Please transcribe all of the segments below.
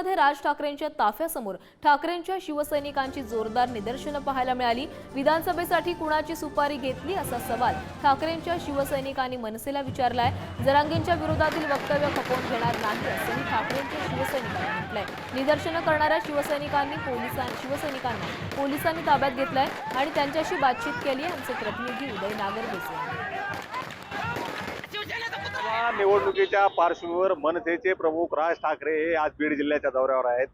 बीडमध्ये राज ठाकरेंच्या ताफ्यासमोर ठाकरेंच्या शिवसैनिकांची जोरदार निदर्शनं पाहायला मिळाली. विधानसभेसाठी कुणाची सुपारी घेतली असा सवाल ठाकरेंच्या शिवसैनिकांनी मनसेला विचारलाय. जरांगेंच्या विरोधातील वक्तव्य खपवून घेणार नाही असंही ठाकरेंच्या शिवसैनिकांनी म्हटलंय. निदर्शनं करणाऱ्या शिवसैनिकांनी पोलिसां शिवसैनिकांना पोलिसांनी ताब्यात घेतलंय आणि त्यांच्याशी बातचीत केली आमचे प्रतिनिधी उदय नागरगोसे या निवडणुकीच्या पार्श्वभूमीवर मनसेचे प्रमुख राज ठाकरे हे आज बीड जिल्ह्याच्या दौऱ्यावर आहेत.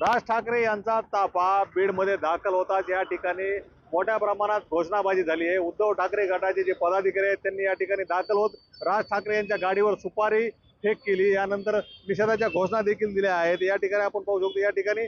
राज ठाकरे यांचा ताफा बीडमध्ये दाखल होताच. या ठिकाणी मोठ्या प्रमाणात घोषणाबाजी झाली आहे. उद्धव ठाकरे गटाचे जे पदाधिकारी आहेत त्यांनी या ठिकाणी दाखल होत राज ठाकरे यांच्या गाडीवर सुपारी फेक केली. यानंतर निषेधाच्या घोषणा देखील दिल्या आहेत. या ठिकाणी आपण पाहू शकतो या ठिकाणी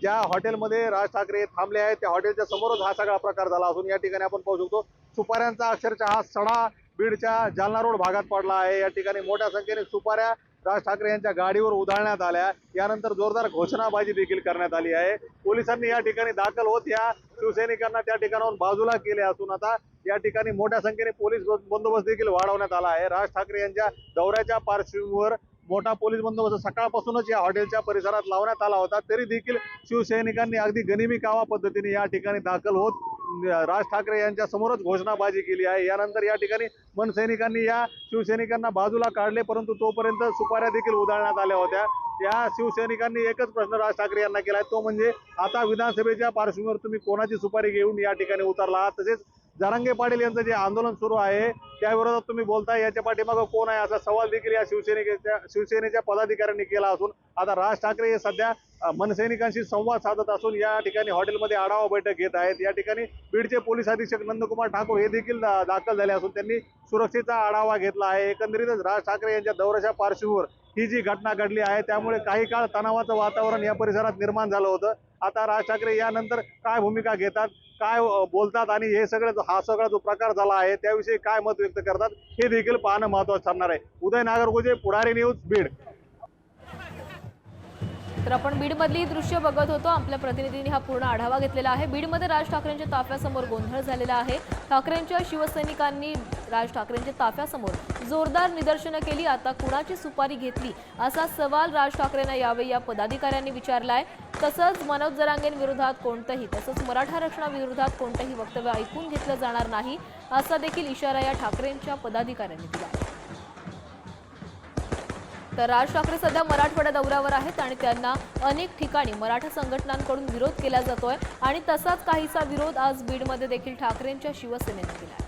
ज्या हॉटेलमध्ये राज ठाकरे थांबले आहेत त्या हॉटेलच्या समोरच हा सगळा प्रकार झाला असून या ठिकाणी आपण पाहू शकतो सुपाऱ्यांचा अक्षरशः हा सडा बीडच्या जालना रोड भागात पडला आहे. या ठिकाणी मोठ्या संख्येने सुपाऱ्या राज ठाकरे यांच्या गाडीवर उधळण्यात आल्या. यानंतर जोरदार घोषणाबाजी देखील करण्यात आली आहे. पोलिसांनी या ठिकाणी दाखल होत या शिवसैनिकांना त्या ठिकाणाहून बाजूला केले असून आता या ठिकाणी मोठ्या संख्येने पोलीस बंदोबस्त देखील वाढवण्यात आला आहे. राज ठाकरे यांच्या दौऱ्याच्या पार्श्वभूमीवर मोठा पोलीस बंदोबस्त सकाळपासूनच या हॉटेलच्या परिसरात लावण्यात आला होता. तरी देखील शिवसैनिकांनी अगदी गनिमी कावा पद्धतीने या ठिकाणी दाखल होत राज ठाकरे यांच्या समोरच घोषणाबाजी केली आहे. यानंतर या ठिकाणी मनसैनिकांनी या शिवसैनिकांना बाजूला काढले परंतु तोपर्यंत सुपाऱ्या देखील उधळण्यात आल्या होत्या. या शिवसैनिकांनी एकच प्रश्न राज ठाकरे यांना केला आहे तो म्हणजे आता विधानसभेच्या पार्श्वभूमीवर तुम्ही कोणाची सुपारी घेऊन या ठिकाणी उतरला आहात? तसेच जरांगे पाटील यांचं जे आंदोलन सुरू आहे त्याविरोधात तुम्ही बोलताय याच्या पाठीमागं कोण आहे? असा सवाल देखील या शिवसेनेच्या शिवसेनेच्या पदाधिकाऱ्यांनी केला असून आता राज ठाकरे हे सध्या मनसैनिकांशी संवाद साधत असून या ठिकाणी हॉटेलमध्ये आढावा बैठक घेत आहेत. या ठिकाणी बीडचे पोलीस अधीक्षक नंदकुमार ठाकूर हे देखील दाखल झाले असून त्यांनी सुरक्षेचा आढावा घेतला आहे. एकंदरीतच राज ठाकरे यांच्या दौऱ्याच्या पार्श्वभूमीवर ही जी घटना घडली आहे त्यामुळे काही काळ तणावाचं वातावरण या परिसरात निर्माण झालं होतं. आता राज ठाकरे यानंतर काय भूमिका घेतात काय बोलतात आणि हे सगळं जो- हा सगळा जो प्रकार झाला आहे त्याविषयी काय मत व्यक्त करतात हे देखील पाहणं महत्वाचं ठरणार आहे. उदय नागरगोजे पुढारी न्यूज बीड. तर आपण बीडमधली दृश्य बघत होतो. आपल्या प्रतिनिधींनी हा पूर्ण आढावा घेतलेला आहे. बीडमध्ये राज ठाकरेंच्या ताफ्यासमोर गोंधळ झालेला आहे. ठाकरेंच्या शिवसैनिकांनी राज ठाकरेंच्या ताफ्यासमोर जोरदार निदर्शनं केली. आता कुणाची सुपारी घेतली असा सवाल राज ठाकरेंना यावेळी या पदाधिकाऱ्यांनी विचारला आहे तसंच मनोज जरांगेंविरोधात कोणतंही तसंच मराठा आरक्षणाविरोधात कोणतंही वक्तव्य ऐकून घेतलं जाणार नाही असा देखील इशारा या ठाकरेंच्या पदाधिकाऱ्यांनी दिला. तर राज ठाकरे सध्या मराठवाडा दौऱ्यावर आहेत आणि त्यांना अनेक ठिकाणी मराठा संघटनांकडून विरोध केला जातोय आणि तसाच काहीसा विरोध आज बीडमध्ये देखील ठाकरेंच्या शिवसेनेने केला आहे.